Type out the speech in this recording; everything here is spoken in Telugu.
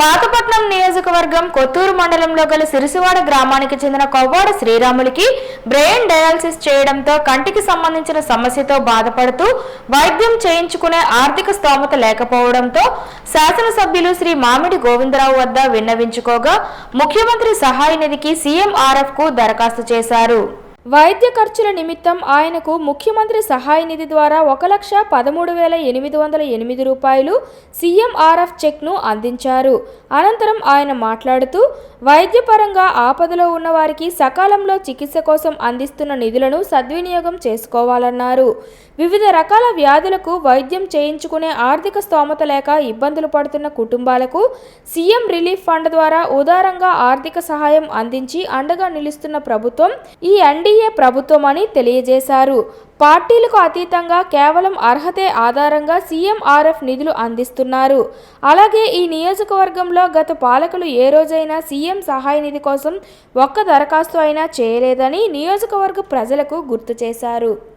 పాతపట్నం నియోజకవర్గం కొత్తూరు మండలంలో గల సిరిసివాడ గ్రామానికి చెందిన కొవ్వాడ శ్రీరాములకి బ్రెయిన్ డయాలసిస్ చేయడంతో కంటికి సంబంధించిన సమస్యతో బాధపడుతూ వైద్యం చేయించుకునే ఆర్థిక స్తోమత లేకపోవడంతో శాసనసభ్యులు శ్రీ మామిడి గోవిందరావు వద్ద విన్నవించుకోగా ముఖ్యమంత్రి సహాయ నిధికి సీఎంఆర్ఎఫ్కు దరఖాస్తు చేశారు. వైద్య ఖర్చుల నిమిత్తం ఆయనకు ముఖ్యమంత్రి సహాయ నిధి ద్వారా ఒక లక్ష పదమూడు వేల ఎనిమిది వందల ఎనిమిది రూపాయలు సీఎంఆర్ఎఫ్ చెక్ను అందించారు. అనంతరం ఆయన మాట్లాడుతూ వైద్యపరంగా ఆపదలో ఉన్న వారికి సకాలంలో చికిత్స కోసం అందిస్తున్న నిధులను సద్వినియోగం చేసుకోవాలన్నారు. వివిధ రకాల వ్యాధులకు వైద్యం చేయించుకునే ఆర్థిక స్తోమత లేక ఇబ్బందులు పడుతున్న కుటుంబాలకు సీఎం రిలీఫ్ ఫండ్ ద్వారా ఉదారంగా ఆర్థిక సహాయం అందించి అండగా నిలుస్తున్న ప్రభుత్వం ఈ ఎన్డీఏ ప్రభుత్వం అని తెలియజేశారు. పార్టీలకు అతీతంగా కేవలం అర్హతే ఆధారంగా సీఎంఆర్ఎఫ్ నిధులు అందిస్తున్నారు. అలాగే ఈ నియోజకవర్గంలో గత పాలకులు ఏ రోజైనా సీఎం సహాయ నిధి కోసం ఒక్క దరఖాస్తు అయినా చేయలేదని నియోజకవర్గ ప్రజలకు గుర్తు చేశారు.